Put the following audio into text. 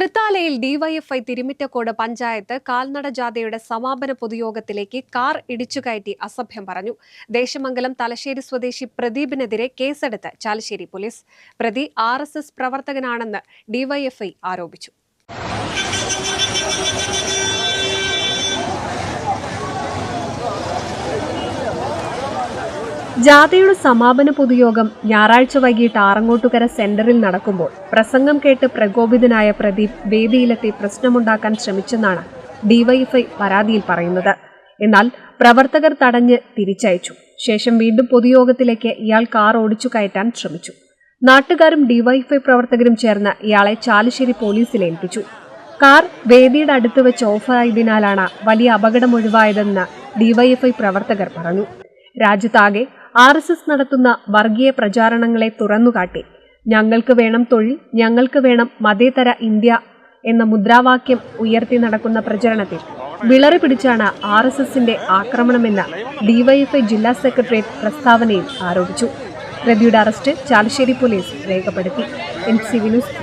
തൃത്താലയിൽ DYFI Thirumittacode panchayat കാൽനട ജാഥയുടെ സമാപന പൊതുയോഗത്തിലേക്ക് കാർ ഇടിച്ചുകയറ്റി അസഭ്യം പറഞ്ഞു. ദേശമംഗലം തലശ്ശേരി സ്വദേശി പ്രദീപിനെതിരെ കേസെടുത്ത് ചാലശ്ശേരി പോലീസ്. പ്രതി ആർ പ്രവർത്തകനാണെന്ന് ഡിവൈഎഫ്ഐ ആരോപിച്ചു. ജാഥയുടെ സമാപന പൊതുയോഗം ഞായറാഴ്ച വൈകിട്ട് ആറങ്ങോട്ടുകര സെന്ററിൽ നടക്കുമ്പോൾ പ്രസംഗം കേട്ട് പ്രകോപിതനായ പ്രദീപ് വേദിയിലെത്തി പ്രശ്നമുണ്ടാക്കാൻ ശ്രമിച്ചെന്നാണ് ഡിവൈഎഫ്ഐ പരാതിയിൽ പറയുന്നത്. എന്നാൽ പ്രവർത്തകർ തടഞ്ഞ് തിരിച്ചയച്ചു. ശേഷം വീണ്ടും പൊതുയോഗത്തിലേക്ക് ഇയാൾ കാർ ഓടിച്ചു കയറ്റാൻ ശ്രമിച്ചു. നാട്ടുകാരും ഡിവൈഎഫ്ഐ പ്രവർത്തകരും ചേർന്ന് ഇയാളെ ചാലുശ്ശേരി പോലീസിൽ ഏൽപ്പിച്ചു. കാർ വേദിയുടെ അടുത്ത് വെച്ച് ഓഫായതിനാലാണ് വലിയ അപകടം ഒഴിവായതെന്ന് ഡിവൈഎഫ്ഐ പ്രവർത്തകർ പറഞ്ഞു. രാജ്യത്താകെ ആർ എസ് എസ് നടത്തുന്ന വർഗീയ പ്രചാരണങ്ങളെ തുറന്നുകാട്ടി. ഞങ്ങൾക്ക് വേണം തൊഴിൽ ഞങ്ങൾക്ക് വേണം മതേതര ഇന്ത്യ എന്ന മുദ്രാവാക്യം ഉയർത്തി നടക്കുന്ന പ്രചരണത്തിൽ. വിളറി പിടിച്ചാണ് ആർ എസ് എസിന്റെ ആക്രമണമെന്ന് ഡിവൈഎഫ്ഐ ജില്ലാ സെക്രട്ടേറിയറ്റ് പ്രസ്താവനയിൽ ആരോപിച്ചു. പ്രതിയുടെ അറസ്റ്റ് ചാലശ്ശേരി പോലീസ് രേഖപ്പെടുത്തി. N C വിനുസ്